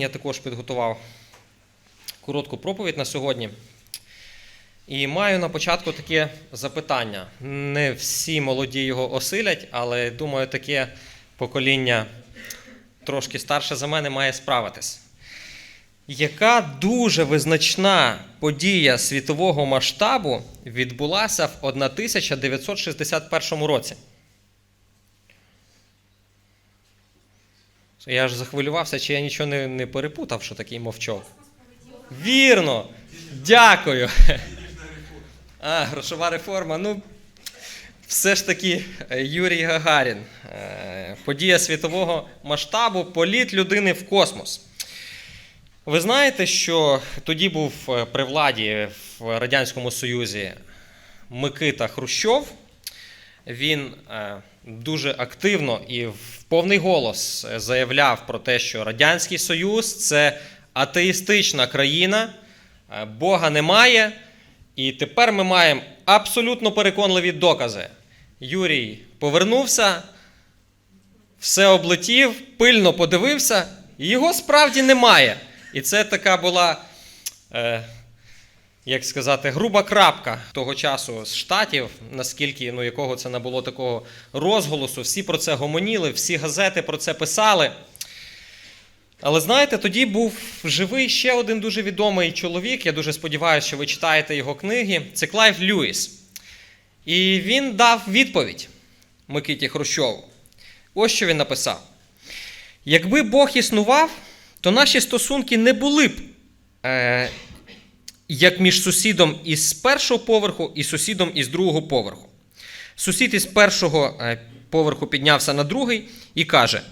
Я також підготував коротку проповідь на сьогодні. І маю на початку таке запитання. Не всі молоді його осилять, але думаю, таке покоління трошки старше за мене має справитись. Яка дуже визначна подія світового масштабу відбулася в 1961 році? Я ж захвилювався, чи я нічого не, не перепутав, що такий мовчок. Вірно! Дякую. А, грошова реформа. Ну, все ж таки, е, Юрій Гагарін. Е, Подія світового масштабу, політ людини в космос. Ви знаєте, що тоді був е, при владі в Радянському Союзі Микита Хрущов. Він дуже активно і в повний голос заявляв про те, що Радянський Союз це атеїстична країна, е, Бога немає. І тепер ми маємо абсолютно переконливі докази. Юрій повернувся, все облетів, пильно подивився, і його справді немає. І це така була, е, як сказати, груба крапка того часу з штатів, наскільки ну, якого це не було такого розголосу. Всі про це гомоніли, всі газети про це писали. Але знаєте, тоді був живий ще один дуже відомий чоловік. Я дуже сподіваюся, що ви читаєте його книги. Це Клайв Льюіс. І він дав відповідь Микиті Хрущову. Ось що він написав: якби Бог існував, то наші стосунки не були б е, як між сусідом із першого поверху і сусідом із другого поверху. Сусід із першого е, поверху піднявся на другий і каже: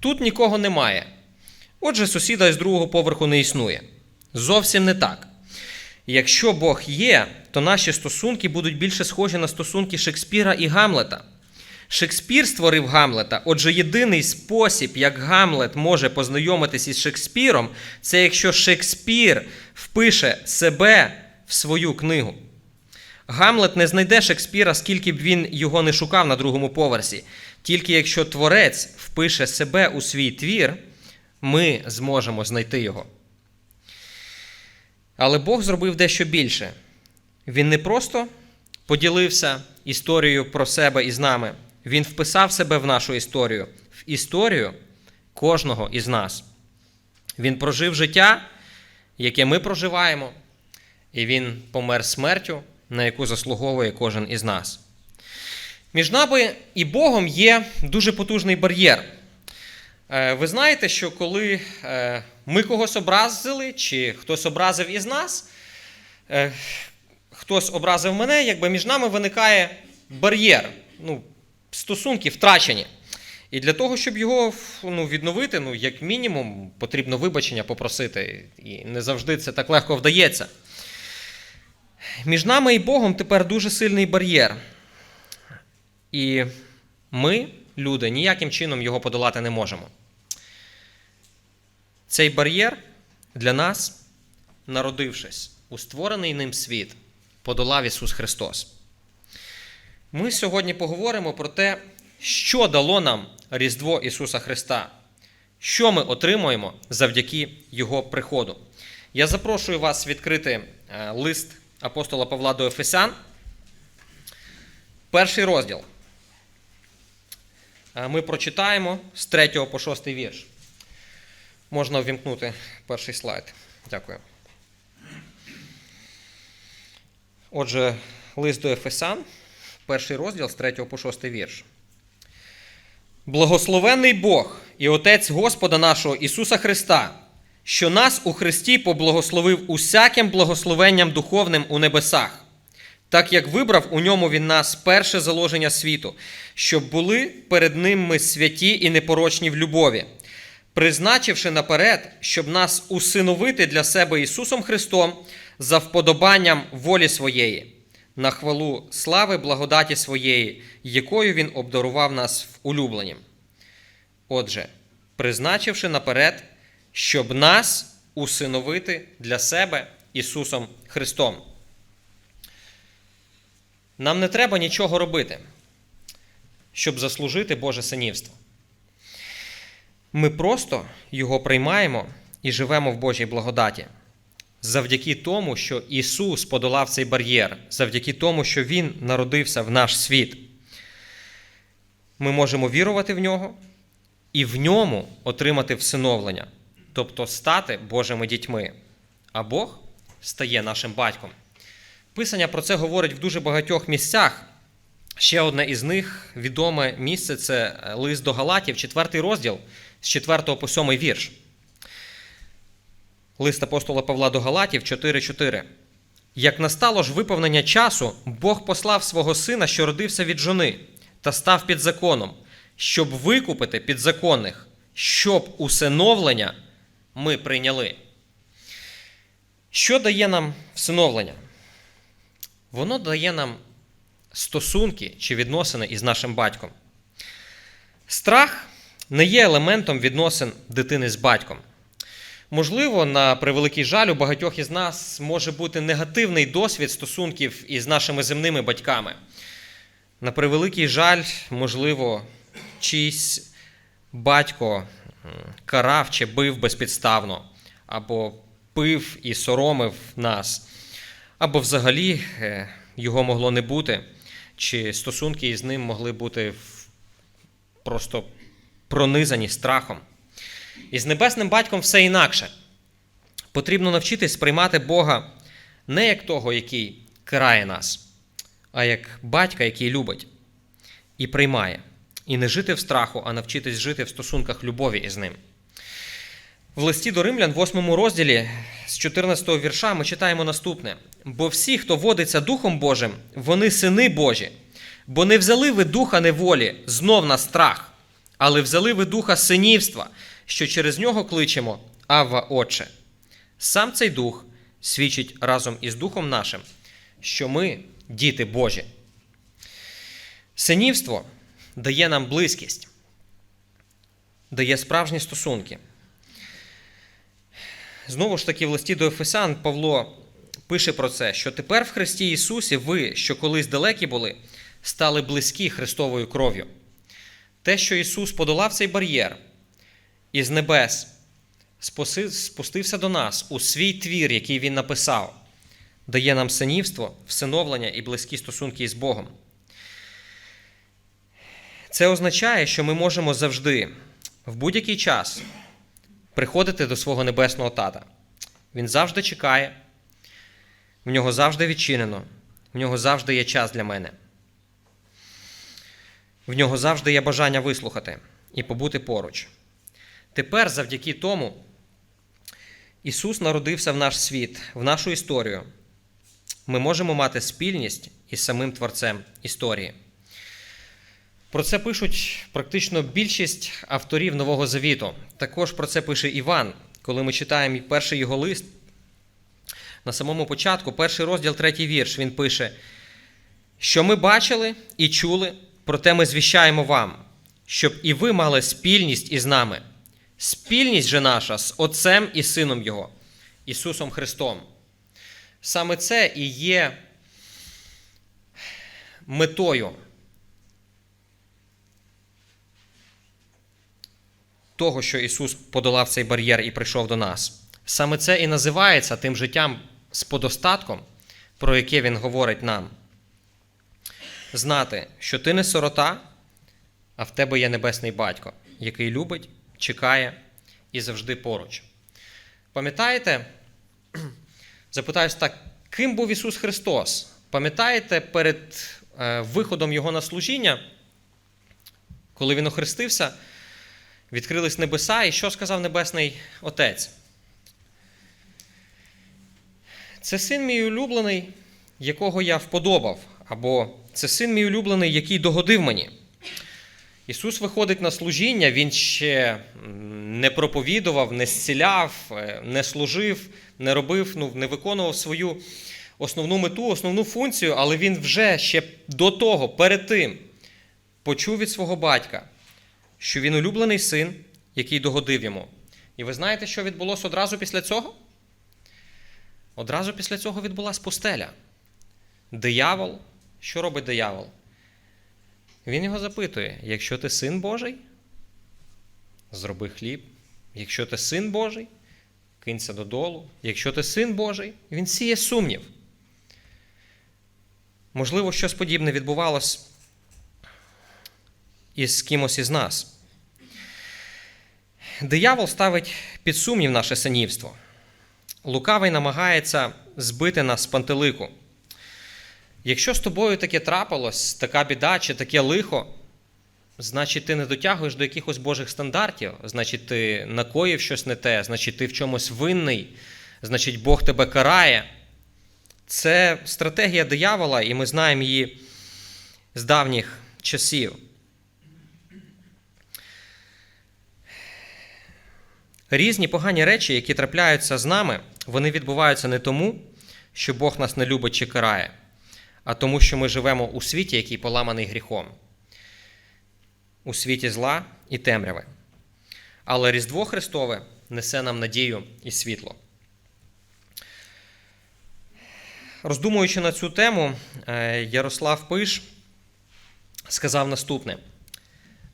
тут нікого немає. Отже, сусіда із другого поверху не існує. Зовсім не так. Якщо Бог є, то наші стосунки будуть більше схожі на стосунки Шекспіра і Гамлета. Шекспір створив Гамлета. Отже, єдиний спосіб, як Гамлет може познайомитись із Шекспіром, це якщо Шекспір впише себе в свою книгу. Гамлет не знайде Шекспіра, скільки б він його не шукав на другому поверсі. Тільки якщо творець впише себе у свій твір, ми зможемо знайти його. Але Бог зробив дещо більше. Він не просто поділився історією про себе із нами, він вписав себе в нашу історію, в історію кожного із нас. Він прожив життя, яке ми проживаємо, і він помер смертю, на яку заслуговує кожен із нас. Між нами і Богом є дуже потужний бар'єр. Е, Ви знаєте, що коли е, ми когось образили, чи хтось образив із нас, е, хтось образив мене, якби між нами виникає бар'єр. Ну, стосунки втрачені. І для того, щоб його ну, відновити, ну, як мінімум, потрібно вибачення попросити. І не завжди це так легко вдається. Між нами і Богом тепер дуже сильний бар'єр. І ми, люди, ніяким чином його подолати не можемо. Цей бар'єр для нас, народившись у створений ним світ, подолав Ісус Христос. Ми сьогодні поговоримо про те, що дало нам Різдво Ісуса Христа, що ми отримуємо завдяки Його приходу. Я запрошую вас відкрити е, лист апостола Павла до Ефесян, перший розділ. Е, Ми прочитаємо з 3 по 6 вірш. Можна ввімкнути перший слайд. Дякую. Отже, лист до Ефесан, перший розділ з 3 по 6 вірш. Благословенний Бог і Отець Господа нашого Ісуса Христа, що нас у Христі поблагословив усяким благословенням духовним у небесах, так як вибрав у ньому Він нас перше заложення світу, щоб були перед Ним ми святі і непорочні в любові, призначивши наперед, щоб нас усиновити для себе Ісусом Христом за вподобанням волі своєї, на хвалу слави благодаті своєї, якою Він обдарував нас в улюбленім. Отже, призначивши наперед, щоб нас усиновити для себе Ісусом Христом. Нам не треба нічого робити, щоб заслужити Боже синівство. Ми просто його приймаємо і живемо в Божій благодаті. Завдяки тому, що Ісус подолав цей бар'єр, завдяки тому, що Він народився в наш світ. Ми можемо вірувати в нього і в ньому отримати всиновлення, тобто стати Божими дітьми. А Бог стає нашим батьком. Писання про це говорить в дуже багатьох місцях. Ще одне із них відоме місце це лист до Галатів, 4 розділ з 4 по 7 вірш. Лист апостола Павла до Галатів 4.4. Як настало ж виповнення часу, Бог послав свого сина, що родився від жони, та став під законом, щоб викупити підзаконних, щоб усиновлення ми прийняли. Що дає нам всиновлення? Воно дає нам стосунки чи відносини із нашим батьком. Страх не є елементом відносин дитини з батьком. Можливо, на превеликий жаль, у багатьох із нас може бути негативний досвід стосунків із нашими земними батьками. На превеликий жаль, можливо, чийсь батько карав чи бив безпідставно, або пив і соромив нас, або взагалі е, його могло не бути, чи стосунки із ним могли бути просто пронизані страхом. І з небесним батьком все інакше. Потрібно навчитись сприймати Бога не як того, який карає нас, а як батька, який любить і приймає. І не жити в страху, а навчитись жити в стосунках любові із ним. В листі до римлян, в 8 розділі з 14 вірша, ми читаємо наступне: бо всі, хто водиться Духом Божим, вони сини Божі, бо не взяли ви духа неволі знов на страх, але взяли ви духа синівства, що через нього кличемо Авва Отче. Сам цей дух свідчить разом із Духом нашим, що ми діти Божі. Синівство дає нам близькість, дає справжні стосунки. Знову ж таки, в листі до Ефесян Павло пише про це, що тепер в Христі Ісусі ви, що колись далекі були, стали близькі Христовою кров'ю. Те, що Ісус подолав цей бар'єр із небес, спустився до нас у свій твір, який Він написав, дає нам синівство, всиновлення і близькі стосунки із Богом. Це означає, що ми можемо завжди, в будь-який час, приходити до свого небесного тата. Він завжди чекає, в нього завжди відчинено, в нього завжди є час для мене. В нього завжди є бажання вислухати і побути поруч. Тепер, завдяки тому, Ісус народився в наш світ, в нашу історію. Ми можемо мати спільність із самим Творцем історії. Про це пишуть практично більшість авторів Нового Завіту. Також про це пише Іван, коли ми читаємо перший його лист. На самому початку, перший розділ, третій вірш, він пише, що ми бачили і чули, проте ми звіщаємо вам, щоб і ви мали спільність із нами. Спільність же наша з Отцем і Сином Його, Ісусом Христом. Саме це і є метою того, що Ісус подолав цей бар'єр і прийшов до нас. Саме це і називається тим життям з подостатком, про яке Він говорить нам. Знати, що ти не сирота, а в тебе є небесний батько, який любить, чекає і завжди поруч. Пам'ятаєте, запитаюсь так, ким був Ісус Христос? Пам'ятаєте, перед виходом Його на служіння, коли Він охрестився, відкрились небеса, і що сказав Небесний Отець? Це син мій улюблений, якого я вподобав, або це син мій улюблений, який догодив мені. Ісус виходить на служіння, Він ще не проповідував, не зціляв, не служив, не робив, ну, не виконував свою основну мету, основну функцію, але Він вже ще до того, перед тим, почув від свого батька, що він улюблений син, який догодив йому. І ви знаєте, що відбулося одразу після цього? Одразу після цього відбулася пустеля. Диявол, що робить диявол? Він його запитує: якщо ти син Божий, зроби хліб. Якщо ти син Божий, кинься додолу. Якщо ти син Божий, він сіє сумнів. Можливо, щось подібне відбувалось із кимось із нас. Диявол ставить під сумнів наше синівство. Лукавий намагається збити нас з пантелику. Якщо з тобою таке трапилось, така біда чи таке лихо, значить ти не дотягуєш до якихось Божих стандартів, значить, ти накоїв щось не те, значить, ти в чомусь винний, значить, Бог тебе карає. Це стратегія диявола, і ми знаємо її з давніх часів. Різні погані речі, які трапляються з нами, вони відбуваються не тому, що Бог нас не любить чи карає, а тому, що ми живемо у світі, який поламаний гріхом, у світі зла і темряви. Але Різдво Христове несе нам надію і світло. Роздумуючи на цю тему, е, Ярослав Пиш сказав наступне: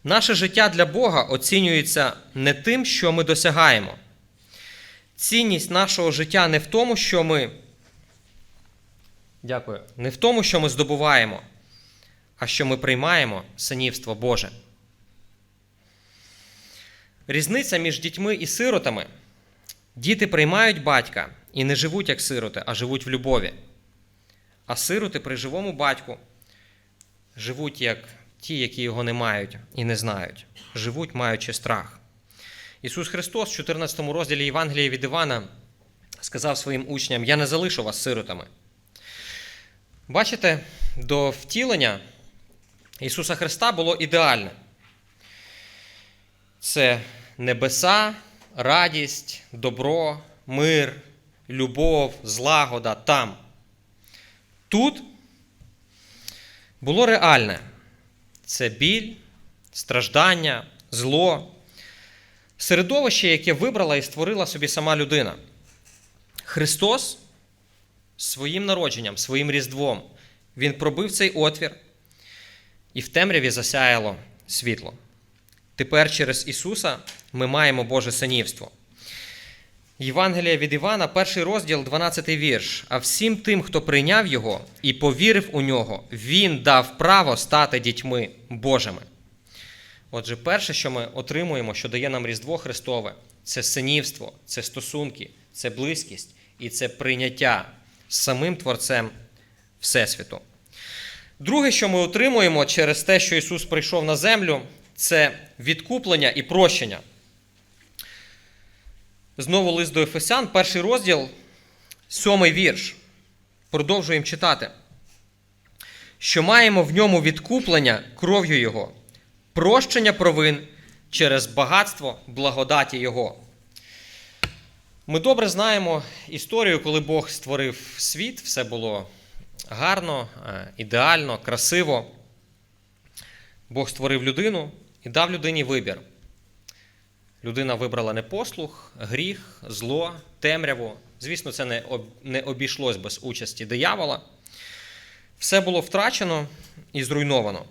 наше життя для Бога оцінюється не тим, що ми досягаємо. Цінність нашого життя не в тому, що ми. Дякую. Не в тому, що ми здобуваємо, а що ми приймаємо синівство Боже. Різниця між дітьми і сиротами. Діти приймають батька і не живуть як сироти, а живуть в любові. А сироти при живому батьку живуть як ті, які його не мають і не знають, живуть, маючи страх. Ісус Христос в 14 розділі Євангелія від Івана сказав своїм учням: Я не залишу вас сиротами. Бачите, до втілення Ісуса Христа було ідеальне. Це небеса, радість, добро, мир, любов, злагода там. Тут було реальне. Це біль, страждання, зло, середовище, яке вибрала і створила собі сама людина. Христос своїм народженням, своїм різдвом, Він пробив цей отвір, і в темряві засяяло світло. Тепер через Ісуса ми маємо Боже синівство. Євангелія від Івана, перший розділ, 12 вірш. А всім тим, хто прийняв Його і повірив у нього, Він дав право стати дітьми Божими. Отже, перше, що ми отримуємо, що дає нам Різдво Христове, це синівство, це стосунки, це близькість і це прийняття самим Творцем Всесвіту. Друге, що ми отримуємо через те, що Ісус прийшов на землю, це відкуплення і прощення. Знову лист до Ефесян, перший розділ, сьомий вірш. Продовжуємо читати. Що маємо в ньому відкуплення кров'ю Його, прощення провин через багатство благодаті Його. Ми добре знаємо історію, коли Бог створив світ, все було гарно, ідеально, красиво. Бог створив людину і дав людині вибір. Людина вибрала непослух, гріх, зло, темряву. Звісно, це не не обійшлось без участі диявола. Все було втрачено і зруйновано.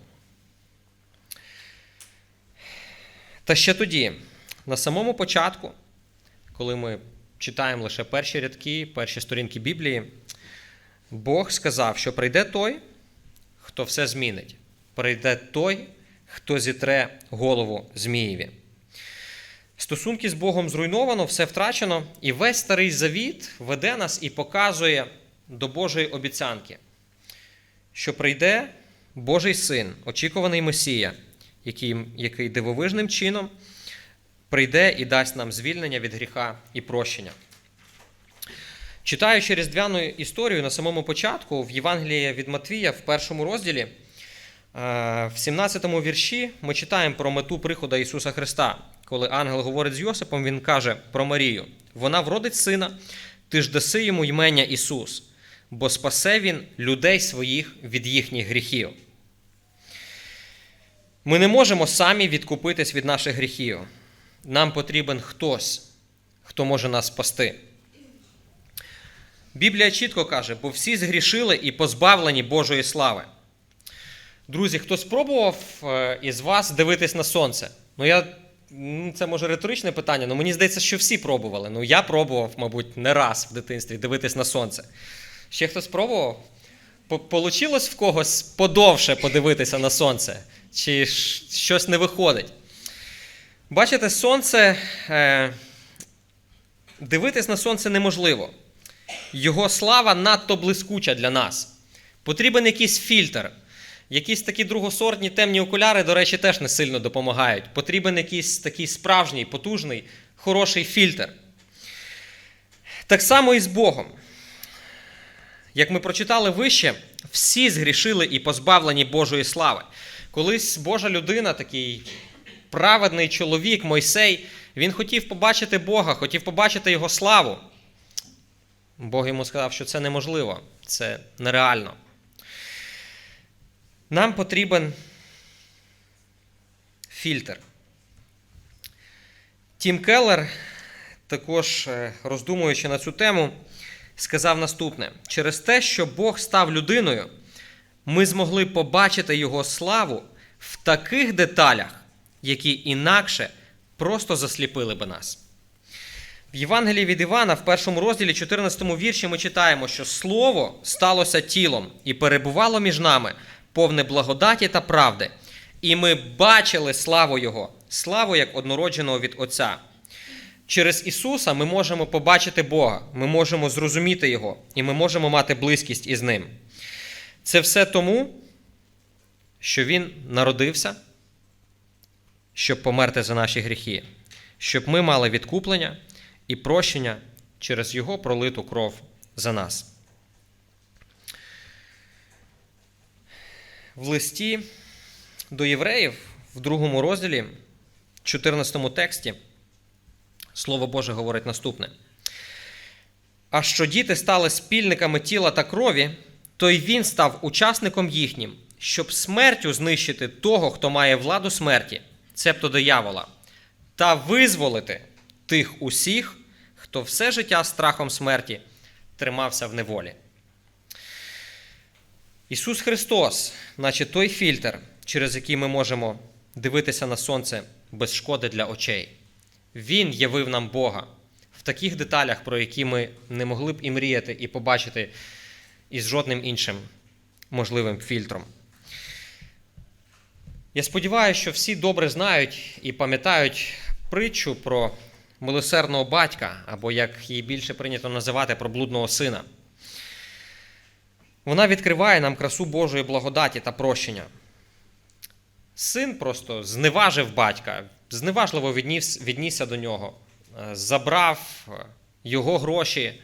Та ще тоді, на самому початку, коли ми читаємо лише перші рядки, перші сторінки Біблії, Бог сказав, що прийде той, хто все змінить. Прийде той, хто зітре голову Змієві. Стосунки з Богом зруйновано, все втрачено, і весь старий завіт веде нас і показує до Божої обіцянки, що прийде Божий син, очікуваний Месія, який, який дивовижним чином прийде і дасть нам звільнення від гріха і прощення. Читаючи різдвяну історію на самому початку в Євангелії від Матвія в першому розділі, в 17 му вірші ми читаємо про мету приходу Ісуса Христа. Коли ангел говорить з Йосипом, він каже про Марію: вона вродить сина, ти ж даси йому ймення Ісус, бо спасе Він людей своїх від їхніх гріхів. Ми не можемо самі відкупитись від наших гріхів. Нам потрібен хтось, хто може нас спасти. Біблія чітко каже, бо всі згрішили і позбавлені Божої слави. Друзі, хто спробував із вас дивитись на сонце? Ну, я це може риторичне питання, але мені здається, що всі пробували. Ну, я пробував, мабуть, не раз в дитинстві дивитись на сонце. Ще хтось пробував? Получилось в когось подовше подивитися на сонце? Чи щось не виходить? Бачите, сонце. Е, дивитись на сонце неможливо. Його слава надто блискуча для нас. Потрібен якийсь фільтр. Якісь такі другосортні темні окуляри, до речі, теж не сильно допомагають. Потрібен якийсь такий справжній, потужний, хороший фільтр. Так само і з Богом. Як ми прочитали вище, всі згрішили і позбавлені Божої слави. Колись Божа людина, такий праведний чоловік, Мойсей, він хотів побачити Бога, хотів побачити Його славу. Бог йому сказав, що це неможливо, це нереально. Нам потрібен фільтр. Тім Келлер, також е, роздумуючи на цю тему, сказав наступне: через те, що Бог став людиною, ми змогли побачити Його славу в таких деталях, які інакше просто засліпили би нас. В Євангелії від Івана, в першому розділі, 14 вірші, ми читаємо, що Слово сталося тілом і перебувало між нами, повне благодаті та правди. І ми бачили славу Його, славу як однородженого від Отця. Через Ісуса ми можемо побачити Бога, ми можемо зрозуміти Його, і ми можемо мати близькість із Ним. Це все тому, що Він народився, щоб померти за наші гріхи, щоб ми мали відкуплення і прощення через Його пролиту кров за нас. В листі до євреїв в другому розділі, 14 тексті, Слово Боже говорить наступне. А що діти стали спільниками тіла та крові, то й він став учасником їхнім, щоб смертю знищити того, хто має владу смерті, цебто диявола, та визволити тих усіх, хто все життя страхом смерті тримався в неволі. Ісус Христос, наче той фільтр, через який ми можемо дивитися на сонце без шкоди для очей. Він явив нам Бога в таких деталях, про які ми не могли б і мріяти, і побачити із жодним іншим можливим фільтром. Я сподіваюся, що всі добре знають і пам'ятають притчу про милосердного батька, або як її більше прийнято називати про блудного сина. Вона відкриває нам красу Божої благодаті та прощення. Син просто зневажив батька, зневажливо відніс, віднісся до нього, е, забрав його гроші,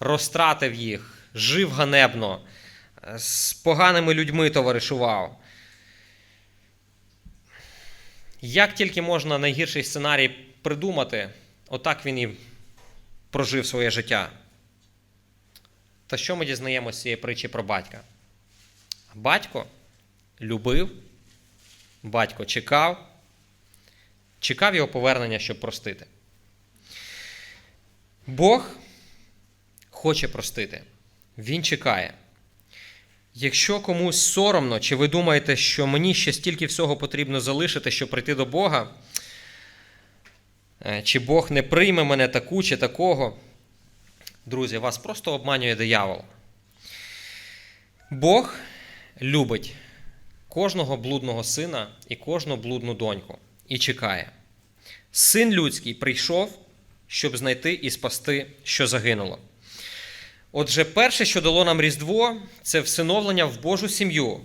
розтратив їх, жив ганебно, е, з поганими людьми товаришував. Як тільки можна найгірший сценарій придумати, отак він і прожив своє життя. Та що ми дізнаємося з цієї притчі про батька? Батько любив, батько чекав, чекав його повернення, щоб простити. Бог хоче простити. Він чекає. Якщо комусь соромно, чи ви думаєте, що мені ще стільки всього потрібно залишити, щоб прийти до Бога, е, чи Бог не прийме мене таку чи такого, друзі, вас просто обманює диявол. Бог любить кожного блудного сина і кожну блудну доньку і чекає. Син людський прийшов, щоб знайти і спасти, що загинуло. Отже, перше, що дало нам Різдво, це всиновлення в Божу сім'ю.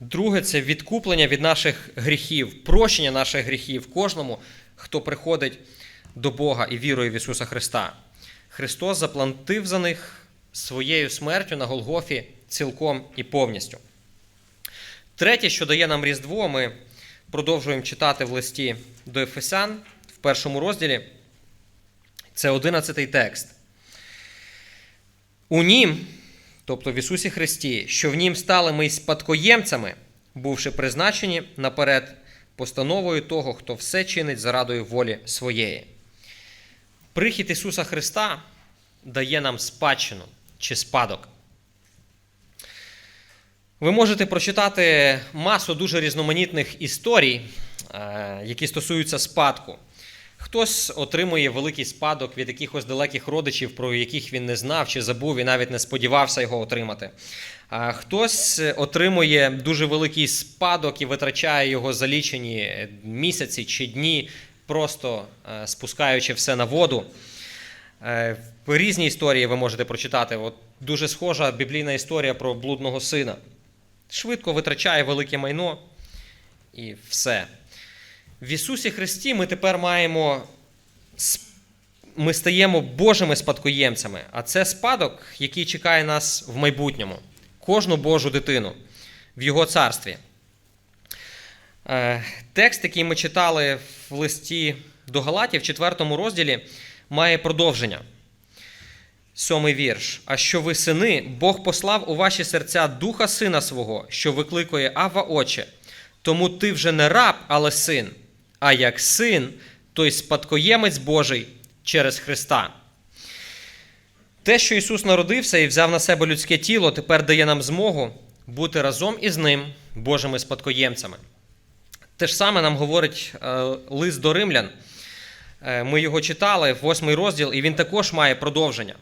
Друге це відкуплення від наших гріхів, прощення наших гріхів кожному, хто приходить до Бога і вірує в Ісуса Христа. Христос заплатив за них своєю смертю на Голгофі цілком і повністю. Третє, що дає нам Різдво, ми продовжуємо читати в листі до Ефесян в першому розділі. Це 11 текст. У Нім, тобто в Ісусі Христі, що в Нім стали ми спадкоємцями, бувши призначені наперед постановою того, хто все чинить зарадою волі своєї. Прихід Ісуса Христа дає нам спадщину чи спадок. Ви можете прочитати масу дуже різноманітних історій е, які стосуються спадку. Хтось отримує великий спадок від якихось далеких родичів, про яких він не знав чи забув і навіть не сподівався його отримати. Хтось отримує дуже великий спадок і витрачає його за лічені місяці чи дні, просто е, спускаючи все на воду. Е, Різні історії ви можете прочитати. От дуже схожа біблійна історія про блудного сина. Швидко витрачає велике майно і все. В Ісусі Христі ми тепер маємо ми стаємо Божими спадкоємцями, а це спадок, який чекає нас в майбутньому, кожну Божу дитину в Його царстві. Е, Текст, який ми читали в листі до Галатів, в 4 розділі, має продовження. Сьомий вірш. А що ви сини, Бог послав у ваші серця духа сина свого, що викликує Ава Отче. Тому ти вже не раб, але син, а як син, той спадкоємець Божий через Христа. Те, що Ісус народився і взяв на себе людське тіло, тепер дає нам змогу бути разом із Ним Божими спадкоємцями. Те ж саме нам говорить е, лист до римлян. Е, Ми його читали, восьмий розділ, і він також має продовження.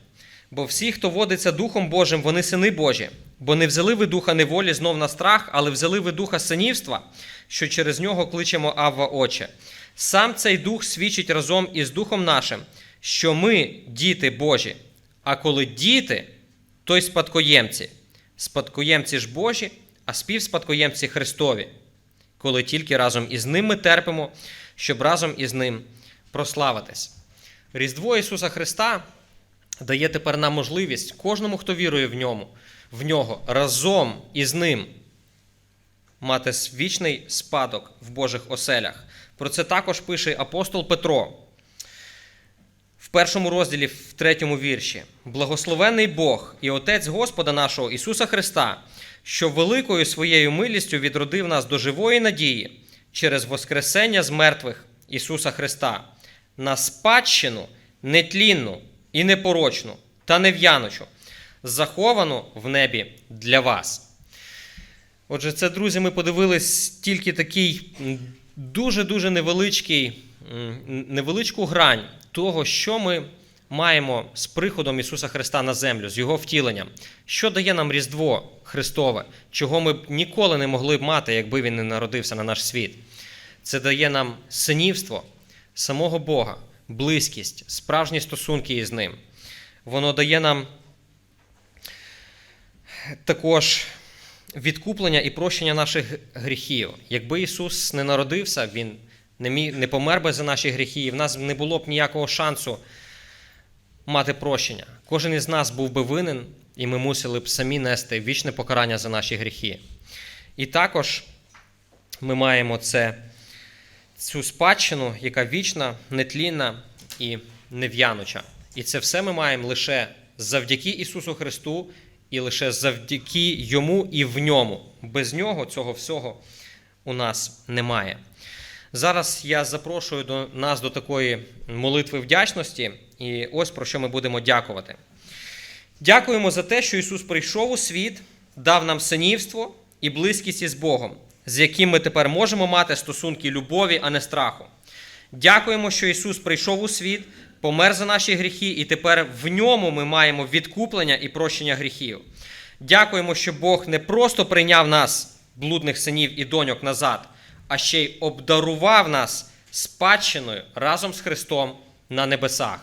Бо всі, хто водиться Духом Божим, вони сини Божі, бо не взяли ви духа неволі знов на страх, але взяли ви духа синівства, що через нього кличемо Авва Отче. Сам цей дух свідчить разом із Духом нашим, що ми діти Божі. А коли діти, то й спадкоємці. Спадкоємці ж Божі, а співспадкоємці Христові, коли тільки разом із ним ми терпимо, щоб разом із ним прославитись. Різдво Ісуса Христа дає тепер нам можливість кожному, хто вірує в ньому, в нього разом із ним мати вічний спадок в Божих оселях. Про це також пише апостол Петро в першому розділі, в третьому вірші: Благословений Бог і Отець Господа нашого Ісуса Христа, що великою своєю милістю відродив нас до живої надії через Воскресення з мертвих Ісуса Христа, на спадщину нетлінну і непорочну та нев'яночу, заховану в небі для вас. Отже, це, друзі, ми подивились тільки такий дуже-дуже невеличкий, невеличку грань того, що ми маємо з приходом Ісуса Христа на землю, з Його втіленням. Що дає нам Різдво Христове, чого ми б ніколи не могли б мати, якби Він не народився на наш світ. Це дає нам синівство самого Бога, близькість, справжні стосунки із Ним. Воно дає нам також відкуплення і прощення наших гріхів. Якби Ісус не народився, Він не, міг, не помер би за наші гріхи, і в нас не було б ніякого шансу мати прощення. Кожен із нас був би винен, і ми мусили б самі нести вічне покарання за наші гріхи. І також ми маємо це, цю спадщину, яка вічна, нетлінна і нев'януча. І це все ми маємо лише завдяки Ісусу Христу і лише завдяки Йому і в ньому. Без нього цього всього у нас немає. Зараз я запрошую до нас до такої молитви вдячності, і ось про що ми будемо дякувати. Дякуємо за те, що Ісус прийшов у світ, дав нам синівство і близькість із Богом, з яким ми тепер можемо мати стосунки любові, а не страху. Дякуємо, що Ісус прийшов у світ, помер за наші гріхи, і тепер в ньому ми маємо відкуплення і прощення гріхів. Дякуємо, що Бог не просто прийняв нас, блудних синів і доньок, назад, а ще й обдарував нас спадщиною разом з Христом на небесах.